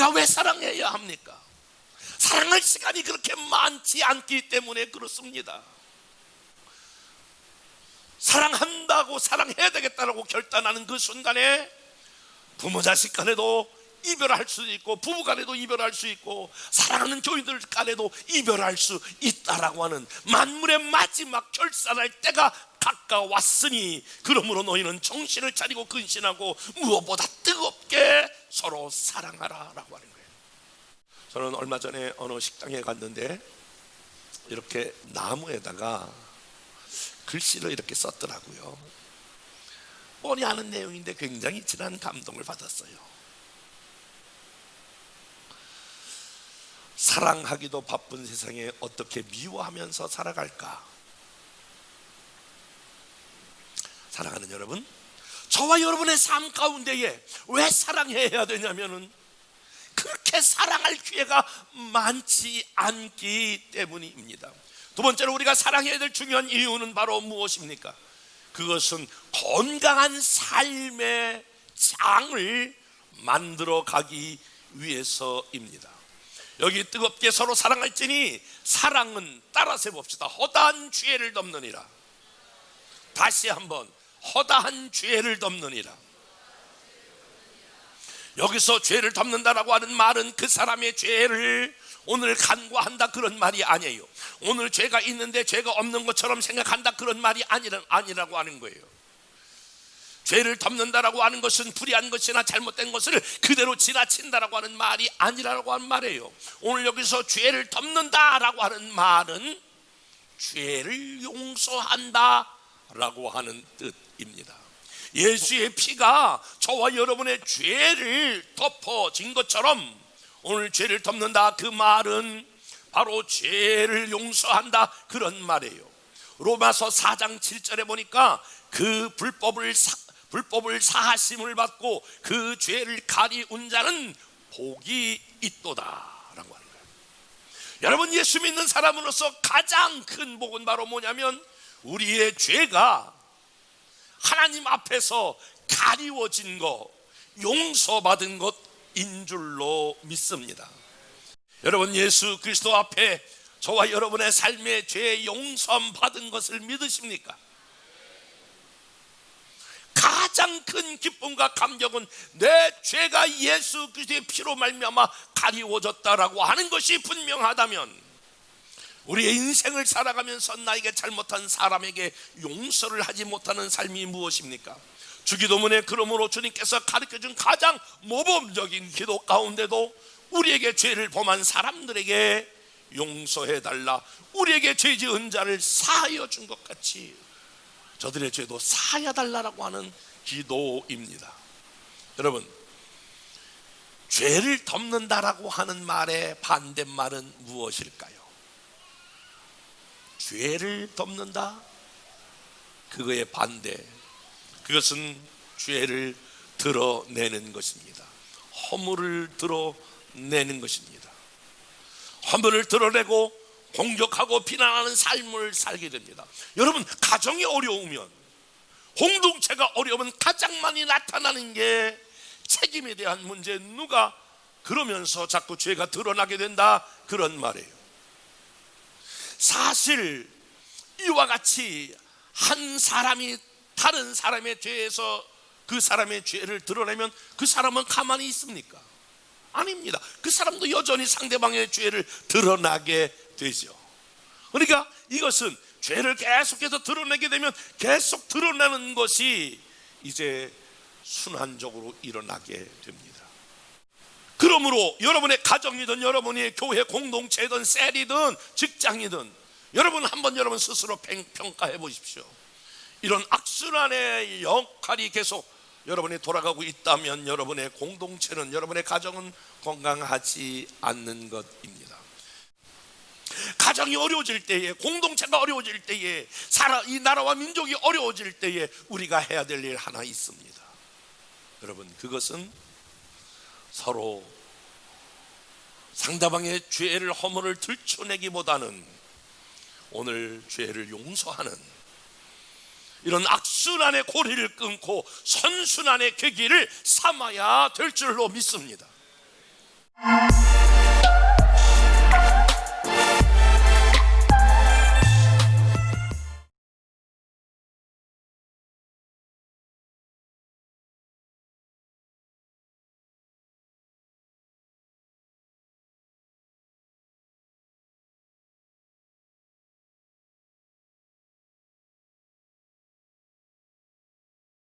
우리가 왜 사랑해야 합니까? 사랑할 시간이 그렇게 많지 않기 때문에 그렇습니다. 사랑한다고 사랑해야 되겠다라고 결단하는 그 순간에 부모 자식 간에도 이별할 수 있고 부부 간에도 이별할 수 있고 사랑하는 교인들 간에도 이별할 수 있다라고 하는 만물의 마지막 결산할 때가 가까웠으니 그러므로 너희는 정신을 차리고 근신하고 무엇보다 뜨겁게 서로 사랑하라라고 하는 거예요. 저는 얼마 전에 어느 식당에 갔는데 이렇게 나무에다가 글씨를 이렇게 썼더라고요. 뻔히 아는 내용인데 굉장히 진한 감동을 받았어요. 사랑하기도 바쁜 세상에 어떻게 미워하면서 살아갈까? 사랑하는 여러분, 저와 여러분의 삶 가운데에 왜 사랑해야 되냐면은 그렇게 사랑할 기회가 많지 않기 때문입니다. 두 번째로 우리가 사랑해야 될 중요한 이유는 바로 무엇입니까? 그것은 건강한 삶의 장을 만들어 가기 위해서입니다. 여기 뜨겁게 서로 사랑할지니 사랑은 따라서 봅시다. 허다한 죄를 덮느니라. 다시 한번 허다한 죄를 덮느니라. 여기서 죄를 덮는다라고 하는 말은 그 사람의 죄를 오늘 간과한다 그런 말이 아니에요. 오늘 죄가 있는데 죄가 없는 것처럼 생각한다 그런 말이 아니라, 아니라고 하는 거예요. 죄를 덮는다라고 하는 것은 불의한 것이나 잘못된 것을 그대로 지나친다라고 하는 말이 아니라고 하는 말이에요. 오늘 여기서 죄를 덮는다라고 하는 말은 죄를 용서한다라고 하는 뜻 입니다. 예수의 피가 저와 여러분의 죄를 덮어진 것처럼 오늘 죄를 덮는다 그 말은 바로 죄를 용서한다 그런 말이에요. 로마서 4장 7절에 보니까 그 불법을 사, 불법을 사하심을 받고 그 죄를 가리운 자는 복이 있도다라고 하는 거예요. 여러분 예수 믿는 사람으로서 가장 큰 복은 바로 뭐냐면 우리의 죄가 하나님 앞에서 가리워진 것, 용서받은 것인 줄로 믿습니다. 여러분 예수 그리스도 앞에 저와 여러분의 삶의 죄 용서함 받은 것을 믿으십니까? 가장 큰 기쁨과 감격은 내 죄가 예수 그리스도의 피로 말미암아 가리워졌다라고 하는 것이 분명하다면 우리의 인생을 살아가면서 나에게 잘못한 사람에게 용서를 하지 못하는 삶이 무엇입니까? 주기도문에 그러므로 주님께서 가르쳐준 가장 모범적인 기도 가운데도 우리에게 죄를 범한 사람들에게 용서해 달라 우리에게 죄 지은 자를 사하여 준 것 같이 저들의 죄도 사하여 달라라고 하는 기도입니다. 여러분 죄를 덮는다라고 하는 말의 반대말은 무엇일까요? 죄를 덮는다 그거의 반대 그것은 죄를 드러내는 것입니다. 허물을 드러내는 것입니다. 허물을 드러내고 공격하고 비난하는 삶을 살게 됩니다. 여러분 가정이 어려우면 공동체가 어려우면 가장 많이 나타나는 게 책임에 대한 문제 누가 그러면서 자꾸 죄가 드러나게 된다 그런 말이에요. 사실 이와 같이 한 사람이 다른 사람의 죄에서 그 사람의 죄를 드러내면 그 사람은 가만히 있습니까? 아닙니다. 그 사람도 여전히 상대방의 죄를 드러나게 되죠. 그러니까 이것은 죄를 계속해서 드러내게 되면 계속 드러나는 것이 이제 순환적으로 일어나게 됩니다. 그러므로 여러분의 가정이든 여러분의 교회 공동체든 셀이든 직장이든 여러분 한번 여러분 스스로 평가해 보십시오. 이런 악순환의 역할이 계속 여러분이 돌아가고 있다면 여러분의 공동체는 여러분의 가정은 건강하지 않는 것입니다. 가정이 어려워질 때에 공동체가 어려워질 때에 사라 이 나라와 민족이 어려워질 때에 우리가 해야 될 일 하나 있습니다. 여러분 그것은 서로 상대방의 죄를 허물을 들춰내기보다는 오늘 죄를 용서하는 이런 악순환의 고리를 끊고 선순환의 계기를 삼아야 될 줄로 믿습니다.